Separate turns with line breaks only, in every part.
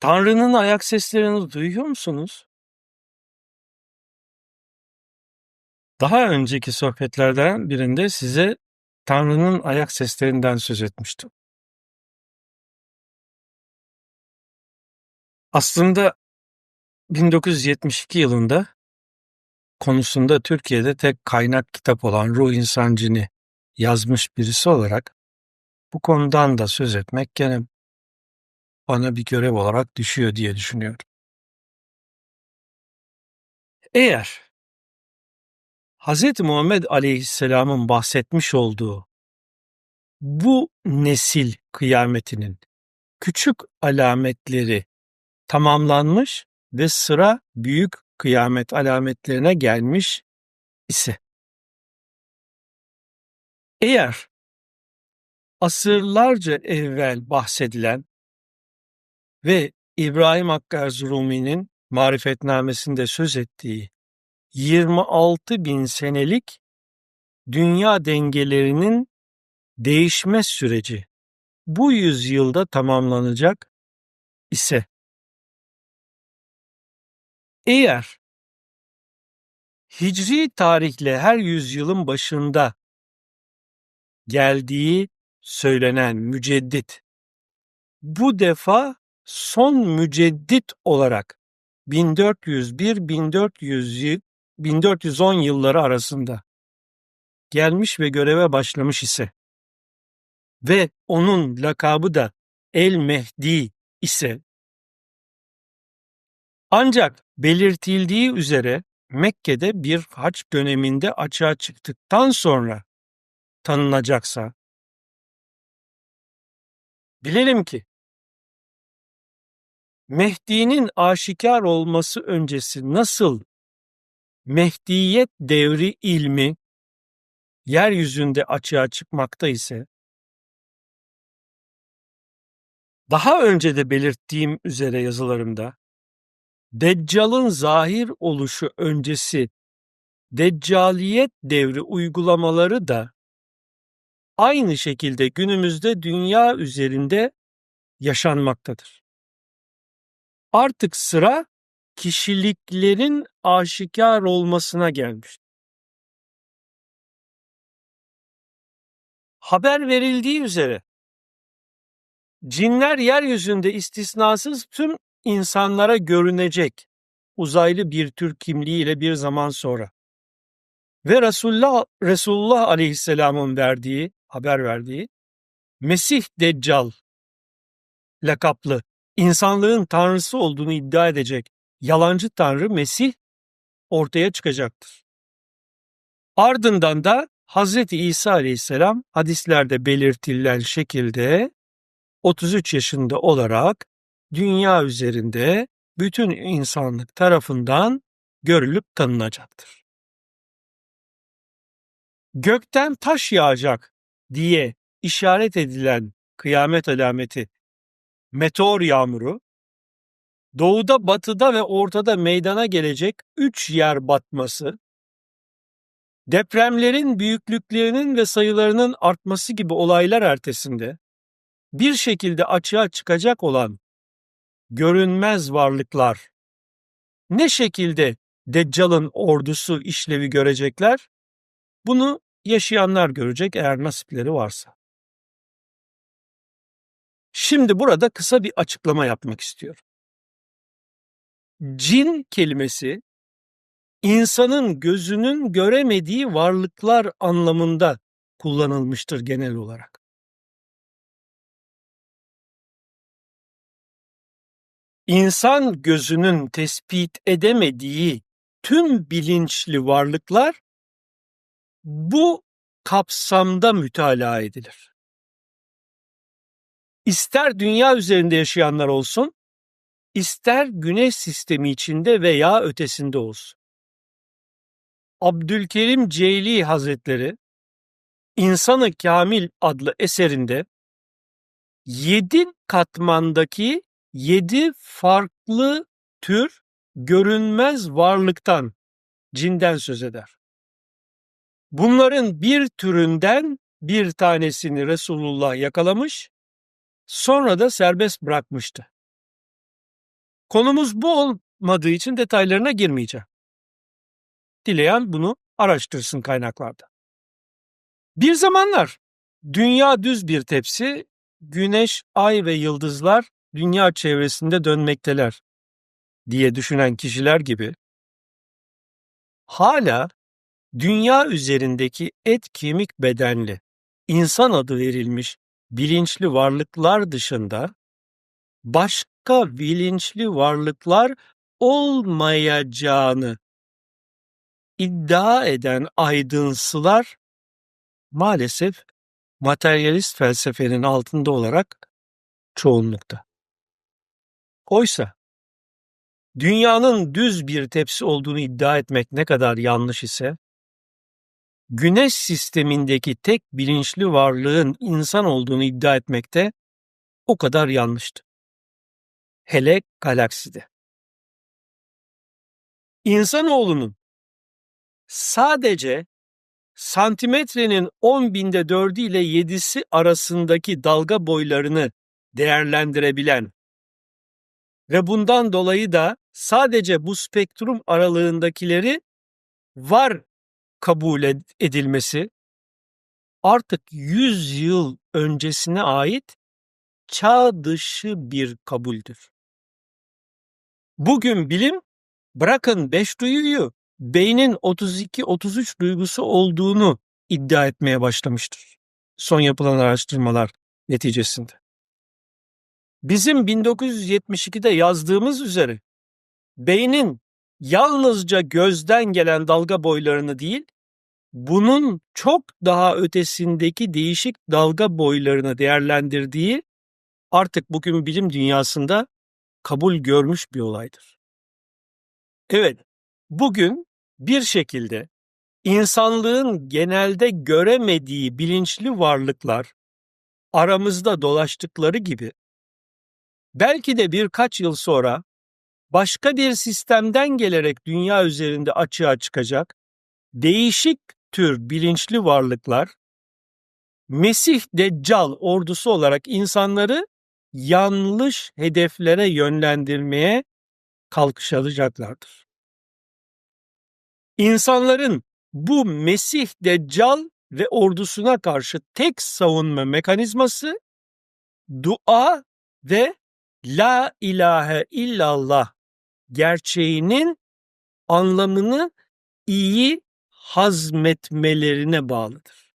Tanrı'nın ayak seslerini duyuyor musunuz? Daha önceki sohbetlerden birinde size Tanrı'nın ayak seslerinden söz etmiştim. Aslında 1972 yılında konusunda Türkiye'de tek kaynak kitap olan Ruh İnsan Cini yazmış birisi olarak bu konudan da söz etmek gene bana bir görev olarak düşüyor diye düşünüyorum. Eğer Hz. Muhammed Aleyhisselam'ın bahsetmiş olduğu bu nesil kıyametinin küçük alametleri tamamlanmış ve sıra büyük kıyamet alametlerine gelmiş ise eğer asırlarca evvel bahsedilen ve İbrahim Hakkı Erzurumi'nin marifetnamesinde söz ettiği 26 bin senelik dünya dengelerinin değişme süreci bu yüzyılda tamamlanacak ise eğer hicri tarihle her yüzyılın başında geldiği söylenen müceddit bu defa son müceddit olarak 1401-1400 1410 yılları arasında gelmiş ve göreve başlamış ise ve onun lakabı da El Mehdi ise ancak belirtildiği üzere Mekke'de bir haç döneminde açığa çıktıktan sonra tanınacaksa bilelim ki Mehdi'nin aşikar olması öncesi nasıl Mehdiyet devri ilmi yeryüzünde açığa çıkmakta ise daha önce de belirttiğim üzere yazılarımda Deccal'ın zahir oluşu öncesi Deccaliyet devri uygulamaları da aynı şekilde günümüzde dünya üzerinde yaşanmaktadır. Artık sıra kişiliklerin aşikar olmasına gelmiş. Haber verildiği üzere cinler yeryüzünde istisnasız tüm insanlara görünecek uzaylı bir tür kimliğiyle bir zaman sonra. Ve Resulullah, Resulullah Aleyhisselam'ın verdiği, haber verdiği Mesih Deccal lakaplı insanlığın tanrısı olduğunu iddia edecek yalancı tanrı Mesih ortaya çıkacaktır. Ardından da Hz. İsa aleyhisselam hadislerde belirtilen şekilde 33 yaşında olarak dünya üzerinde bütün insanlık tarafından görülüp tanınacaktır. Gökten taş yağacak diye işaret edilen kıyamet alameti meteor yağmuru doğuda, batıda ve ortada meydana gelecek üç yer batması, depremlerin büyüklüklerinin ve sayılarının artması gibi olaylar ertesinde bir şekilde açığa çıkacak olan görünmez varlıklar ne şekilde Deccal'ın ordusu işlevi görecekler? Bunu yaşayanlar görecek eğer nasipleri varsa. Şimdi burada kısa bir açıklama yapmak istiyorum. Cin kelimesi insanın gözünün göremediği varlıklar anlamında kullanılmıştır genel olarak. İnsan gözünün tespit edemediği tüm bilinçli varlıklar bu kapsamda mütalaa edilir. İster dünya üzerinde yaşayanlar olsun, ister güneş sistemi içinde veya ötesinde olsun. Abdülkerim Ceyli Hazretleri İnsanı Kamil adlı eserinde yedi katmandaki yedi farklı tür görünmez varlıktan, cinden söz eder. Bunların bir türünden bir tanesini Resulullah yakalamış, sonra da serbest bırakmıştı. Konumuz bu olmadığı için detaylarına girmeyeceğim. Dileyen bunu araştırsın kaynaklarda. Bir zamanlar dünya düz bir tepsi, güneş, ay ve yıldızlar dünya çevresinde dönmekteler diye düşünen kişiler gibi hala dünya üzerindeki et kemik bedenli insan adı verilmiş bilinçli varlıklar dışında başka bilinçli varlıklar olmayacağını iddia eden aydınsılar maalesef materyalist felsefenin altında olarak çoğunlukta. Oysa dünyanın düz bir tepsi olduğunu iddia etmek ne kadar yanlış ise, güneş sistemindeki tek bilinçli varlığın insan olduğunu iddia etmek de o kadar yanlıştı. Hele galakside. İnsanoğlunun sadece santimetrenin 10 binde 4'ü ile 7'si arasındaki dalga boylarını değerlendirebilen ve bundan dolayı da sadece bu spektrum aralığındakileri var kabul edilmesi artık 100 yıl öncesine ait çağ dışı bir kabuldür. Bugün bilim bırakın 5 duyuyu beynin 32-33 duygusu olduğunu iddia etmeye başlamıştır. Son yapılan araştırmalar neticesinde. Bizim 1972'de yazdığımız üzere beynin yalnızca gözden gelen dalga boylarını değil, bunun çok daha ötesindeki değişik dalga boylarını değerlendirdiği artık bugün bilim dünyasında kabul görmüş bir olaydır. Evet, bugün bir şekilde insanlığın genelde göremediği bilinçli varlıklar aramızda dolaştıkları gibi belki de birkaç yıl sonra başka bir sistemden gelerek dünya üzerinde açığa çıkacak değişik tür bilinçli varlıklar Mesih Deccal ordusu olarak insanları yanlış hedeflere yönlendirmeye kalkışacaklardır. İnsanların bu Mesih Deccal ve ordusuna karşı tek savunma mekanizması dua ve La ilahe illallah gerçeğinin anlamını iyi hazmetmelerine bağlıdır.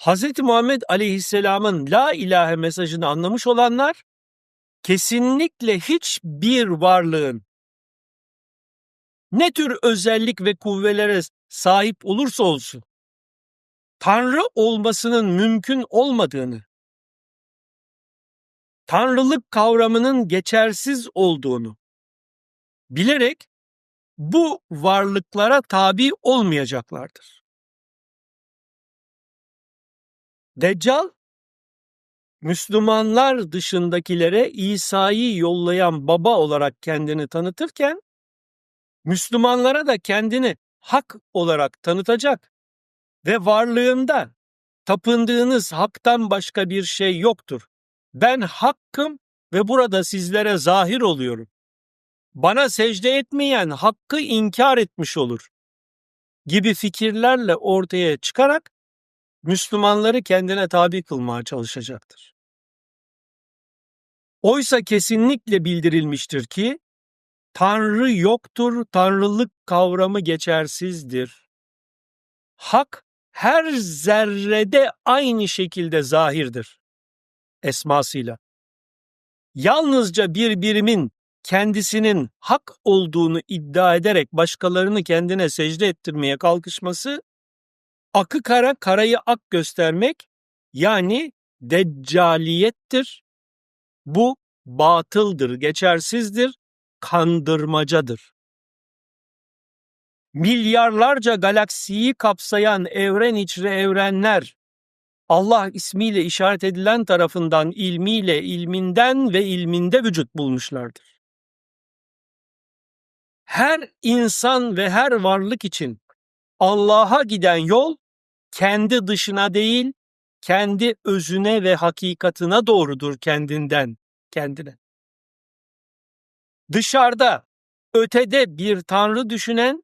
Hz. Muhammed Aleyhisselam'ın La ilahe mesajını anlamış olanlar kesinlikle hiçbir varlığın ne tür özellik ve kuvvelere sahip olursa olsun Tanrı olmasının mümkün olmadığını tanrılık kavramının geçersiz olduğunu bilerek bu varlıklara tabi olmayacaklardır. Deccal, Müslümanlar dışındakilere İsa'yı yollayan baba olarak kendini tanıtırken, Müslümanlara da kendini hak olarak tanıtacak ve varlığında tapındığınız haktan başka bir şey yoktur ben hakkım ve burada sizlere zahir oluyorum. Bana secde etmeyen hakkı inkar etmiş olur gibi fikirlerle ortaya çıkarak Müslümanları kendine tabi kılmaya çalışacaktır. Oysa kesinlikle bildirilmiştir ki Tanrı yoktur, tanrılık kavramı geçersizdir. Hak her zerrede aynı şekilde zahirdir esmasıyla. Yalnızca bir birimin kendisinin hak olduğunu iddia ederek başkalarını kendine secde ettirmeye kalkışması, akı kara karayı ak göstermek yani deccaliyettir. Bu batıldır, geçersizdir, kandırmacadır. Milyarlarca galaksiyi kapsayan evren içre evrenler Allah ismiyle işaret edilen tarafından ilmiyle ilminden ve ilminde vücut bulmuşlardır. Her insan ve her varlık için Allah'a giden yol kendi dışına değil, kendi özüne ve hakikatına doğrudur kendinden kendine. Dışarıda, ötede bir tanrı düşünen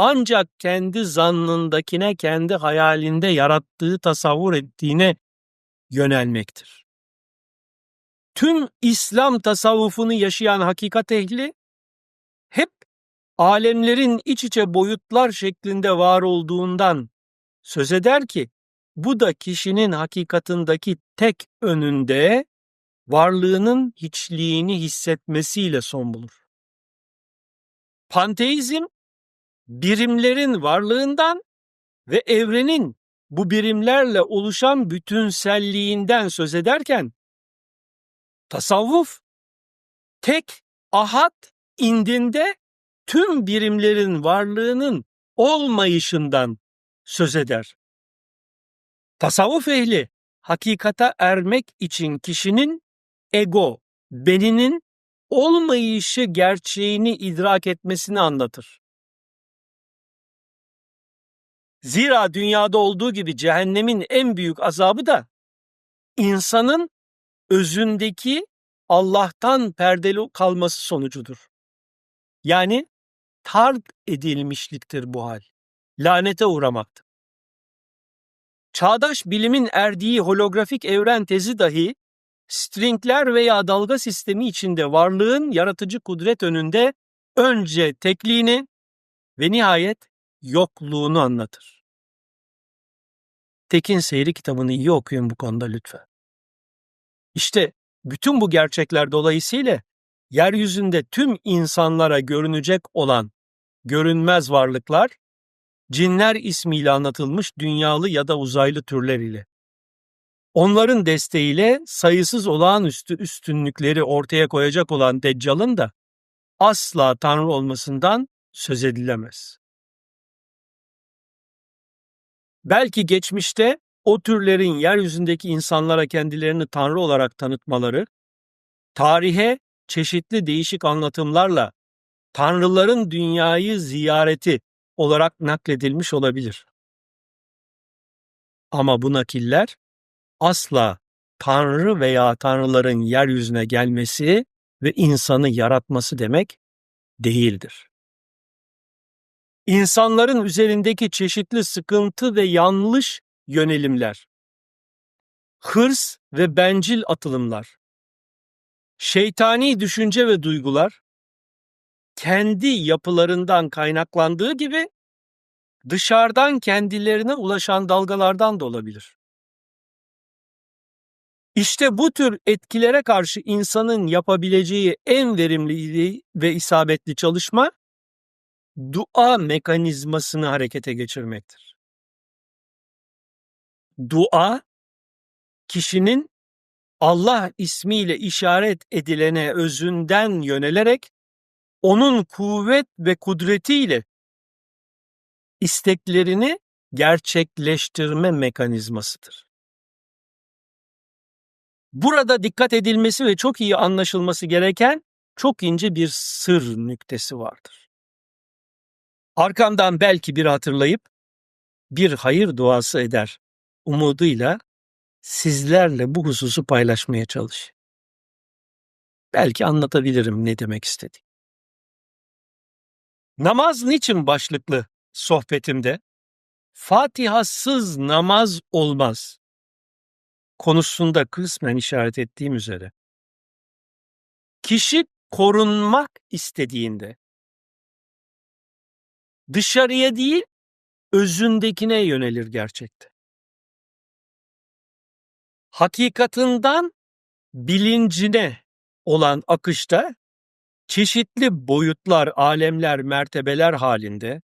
ancak kendi zannındakine, kendi hayalinde yarattığı, tasavvur ettiğine yönelmektir. Tüm İslam tasavvufunu yaşayan hakikat ehli hep alemlerin iç içe boyutlar şeklinde var olduğundan söz eder ki bu da kişinin hakikatındaki tek önünde varlığının hiçliğini hissetmesiyle son bulur. Panteizm birimlerin varlığından ve evrenin bu birimlerle oluşan bütünselliğinden söz ederken tasavvuf tek ahad indinde tüm birimlerin varlığının olmayışından söz eder. Tasavvuf ehli hakikata ermek için kişinin ego, beninin olmayışı gerçeğini idrak etmesini anlatır. Zira dünyada olduğu gibi cehennemin en büyük azabı da insanın özündeki Allah'tan perdeli kalması sonucudur. Yani tark edilmişliktir bu hal. Lanete uğramaktır. Çağdaş bilimin erdiği holografik evren tezi dahi stringler veya dalga sistemi içinde varlığın yaratıcı kudret önünde önce tekliğini ve nihayet yokluğunu anlatır. Tekin Seyri kitabını iyi okuyun bu konuda lütfen. İşte bütün bu gerçekler dolayısıyla yeryüzünde tüm insanlara görünecek olan görünmez varlıklar cinler ismiyle anlatılmış dünyalı ya da uzaylı türler ile. Onların desteğiyle sayısız olağanüstü üstünlükleri ortaya koyacak olan Deccal'ın da asla Tanrı olmasından söz edilemez. Belki geçmişte o türlerin yeryüzündeki insanlara kendilerini Tanrı olarak tanıtmaları, tarihe çeşitli değişik anlatımlarla Tanrıların dünyayı ziyareti olarak nakledilmiş olabilir. Ama bu nakiller asla Tanrı veya Tanrıların yeryüzüne gelmesi ve insanı yaratması demek değildir. İnsanların üzerindeki çeşitli sıkıntı ve yanlış yönelimler, hırs ve bencil atılımlar, şeytani düşünce ve duygular, kendi yapılarından kaynaklandığı gibi dışarıdan kendilerine ulaşan dalgalardan da olabilir. İşte bu tür etkilere karşı insanın yapabileceği en verimli ve isabetli çalışma dua mekanizmasını harekete geçirmektir. Dua kişinin Allah ismiyle işaret edilene özünden yönelerek onun kuvvet ve kudretiyle isteklerini gerçekleştirme mekanizmasıdır. Burada dikkat edilmesi ve çok iyi anlaşılması gereken çok ince bir sır nüktesi vardır. Arkamdan belki bir hatırlayıp bir hayır duası eder umuduyla sizlerle bu hususu paylaşmaya çalış. Belki anlatabilirim ne demek istedik. Namaz niçin başlıklı sohbetimde Fatihasız namaz olmaz konusunda kısmen işaret ettiğim üzere kişi korunmak istediğinde dışarıya değil özündekine yönelir gerçekte. Hakikatından bilincine olan akışta çeşitli boyutlar, alemler, mertebeler halinde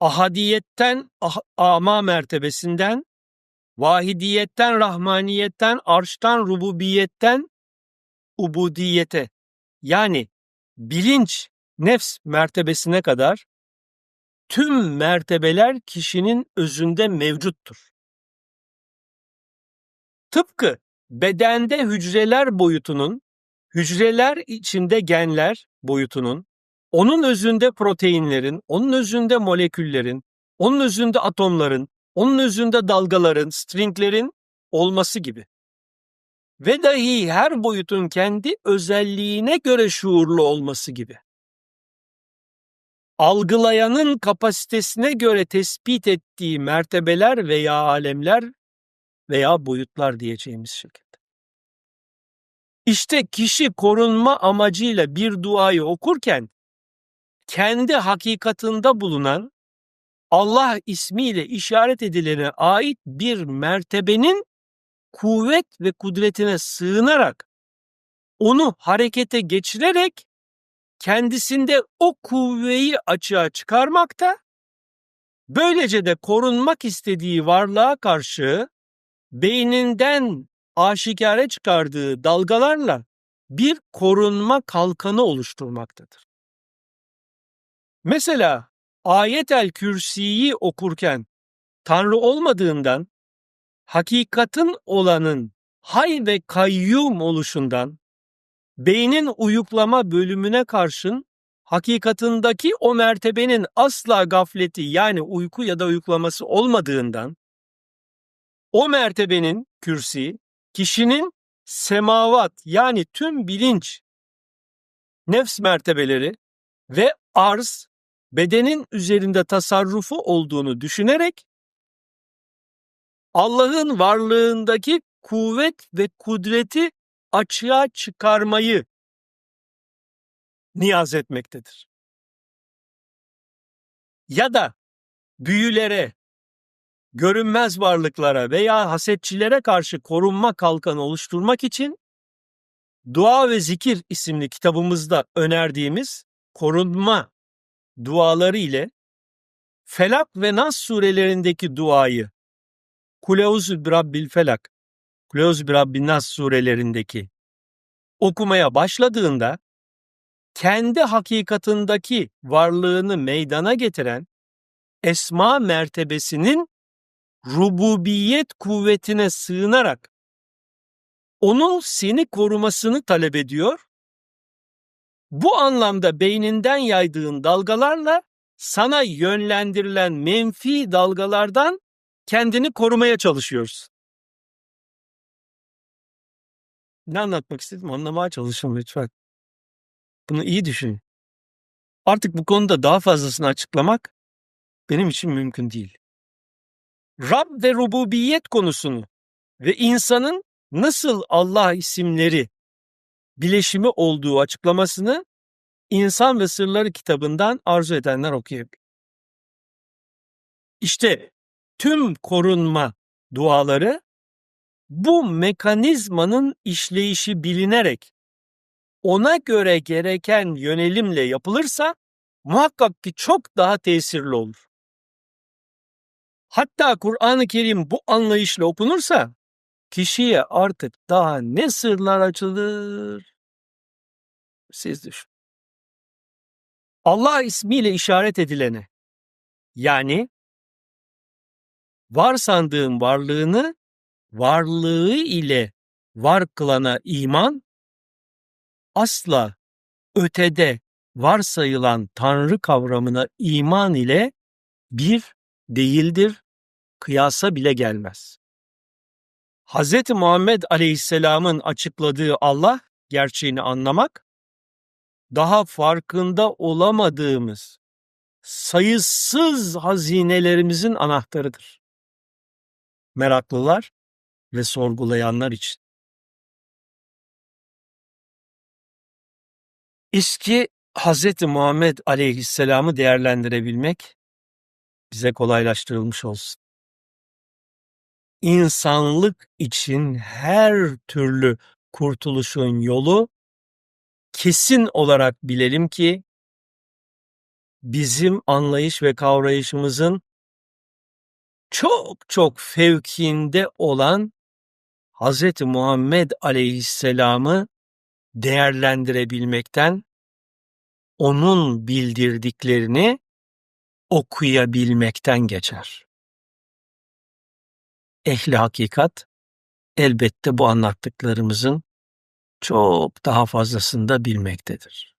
ahadiyetten ah, ama mertebesinden vahidiyetten, rahmaniyetten, arştan, rububiyetten ubudiyete yani bilinç, nefs mertebesine kadar tüm mertebeler kişinin özünde mevcuttur. Tıpkı bedende hücreler boyutunun, hücreler içinde genler boyutunun, onun özünde proteinlerin, onun özünde moleküllerin, onun özünde atomların, onun özünde dalgaların, stringlerin olması gibi. ve dahi her boyutun kendi özelliğine göre şuurlu olması gibi. Algılayanın kapasitesine göre tespit ettiği mertebeler veya alemler veya boyutlar diyeceğimiz şekilde. İşte kişi korunma amacıyla bir duayı okurken kendi hakikatında bulunan Allah ismiyle işaret edilene ait bir mertebenin kuvvet ve kudretine sığınarak onu harekete geçirerek kendisinde o kuvveyi açığa çıkarmakta, böylece de korunmak istediği varlığa karşı beyninden aşikare çıkardığı dalgalarla bir korunma kalkanı oluşturmaktadır. Mesela ayetel kürsiyi okurken Tanrı olmadığından hakikatin olanın hay ve kayyum oluşundan beynin uyuklama bölümüne karşın hakikatındaki o mertebenin asla gafleti yani uyku ya da uyuklaması olmadığından o mertebenin kürsi kişinin semavat yani tüm bilinç nefs mertebeleri ve arz bedenin üzerinde tasarrufu olduğunu düşünerek Allah'ın varlığındaki kuvvet ve kudreti açığa çıkarmayı niyaz etmektedir. Ya da büyülere, görünmez varlıklara veya hasetçilere karşı korunma kalkanı oluşturmak için Dua ve Zikir isimli kitabımızda önerdiğimiz korunma duaları ile Felak ve Nas surelerindeki duayı Kuleuzü Birabbil Felak, Kuleuzü Birabbin Nas surelerindeki okumaya başladığında kendi hakikatındaki varlığını meydana getiren esma mertebesinin rububiyet kuvvetine sığınarak onun seni korumasını talep ediyor. Bu anlamda beyninden yaydığın dalgalarla sana yönlendirilen menfi dalgalardan kendini korumaya çalışıyoruz. Ne anlatmak istedim anlamaya çalışın lütfen. Bunu iyi düşün. Artık bu konuda daha fazlasını açıklamak benim için mümkün değil. Rab ve rububiyet konusunu ve insanın nasıl Allah isimleri bileşimi olduğu açıklamasını İnsan ve Sırları kitabından arzu edenler okuyabilir. İşte tüm korunma duaları bu mekanizmanın işleyişi bilinerek ona göre gereken yönelimle yapılırsa muhakkak ki çok daha tesirli olur. Hatta Kur'an-ı Kerim bu anlayışla okunursa kişiye artık daha ne sırlar açılır? Siz düşün. Allah ismiyle işaret edilene yani var sandığın varlığını varlığı ile var kılana iman asla ötede varsayılan Tanrı kavramına iman ile bir değildir, kıyasa bile gelmez. Hz. Muhammed Aleyhisselam'ın açıkladığı Allah gerçeğini anlamak, daha farkında olamadığımız sayısız hazinelerimizin anahtarıdır. Meraklılar ve sorgulayanlar için. İşki Hz. Muhammed Aleyhisselam'ı değerlendirebilmek bize kolaylaştırılmış olsun insanlık için her türlü kurtuluşun yolu kesin olarak bilelim ki bizim anlayış ve kavrayışımızın çok çok fevkinde olan Hz. Muhammed Aleyhisselam'ı değerlendirebilmekten, onun bildirdiklerini okuyabilmekten geçer ehli hakikat elbette bu anlattıklarımızın çok daha fazlasını da bilmektedir.